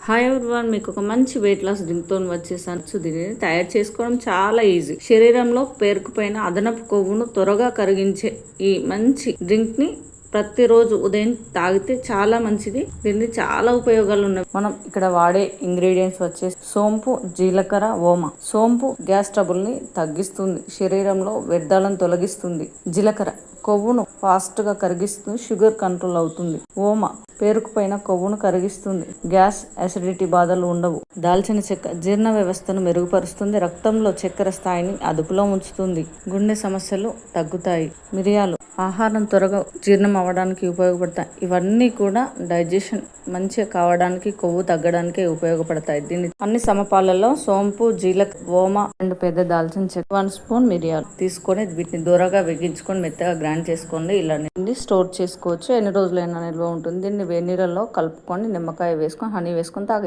Hi one మీకు ఒక మంచి వెయిట్ లాస్ డ్రింక్తో వచ్చేసాను. సో దీనిని తయారు చేసుకోవడం చాలా ఈజీ శరీరంలో పేరుకుపోయిన అదనపు కొవ్వును త్వరగా కరిగించే ఈ మంచి డ్రింక్ని ప్రతిరోజు ఉదయం తాగితే చాలా మంచిది. దీన్ని చాలా ఉపయోగాలు ఉన్నాయి. మనం ఇక్కడ వాడే ఇంగ్రీడియంట్స్ వచ్చేసి సోంపు జీలకర్ర ఓమ. సోంపు గ్యాస్ ట్రబుల్ని తగ్గిస్తుంది. శరీరంలో వ్యర్థాలను తొలగిస్తుంది. జీలకర్ర కొవ్వును ఫాస్ట్గా కరిగిస్తుంది. షుగర్ కంట్రోల్ అవుతుంది. ఓమ పేరుకుపోయిన కొవ్వును కరిగిస్తుంది. గ్యాస్ అసిడిటీ బాధలు ఉండవు. దాల్చిన చెక్క జీర్ణ వ్యవస్థను మెరుగుపరుస్తుంది. రక్తంలో చక్కెర స్థాయిని అదుపులో ఉంచుతుంది. గుండె సమస్యలు తగ్గుతాయి. మిరియాలు ఆహారం త్వరగా జీర్ణం అవ్వడానికి ఉపయోగపడతాయి. ఇవన్నీ కూడా డైజెషన్ మంచిగా కావడానికి కొవ్వు తగ్గడానికి ఉపయోగపడతాయి. దీన్ని అన్ని సమపాలలో సోంపు జీలక ఓమ రెండు పెద్ద దాల్చిన చెక్క వన్ స్పూన్ మిరియాలు తీసుకొని వీటిని దూరంగా వేగించుకొని మెత్తగా గ్రైండ్ చేసుకోండి. ఇలా దీన్ని స్టోర్ చేసుకోవచ్చు. ఎన్ని రోజులైనా నిల్వ ఉంటుంది. దీన్ని వేడి నీళ్ళలో కలుపుకొని నిమ్మకాయ వేసుకొని హనీ వేసుకొని తాగి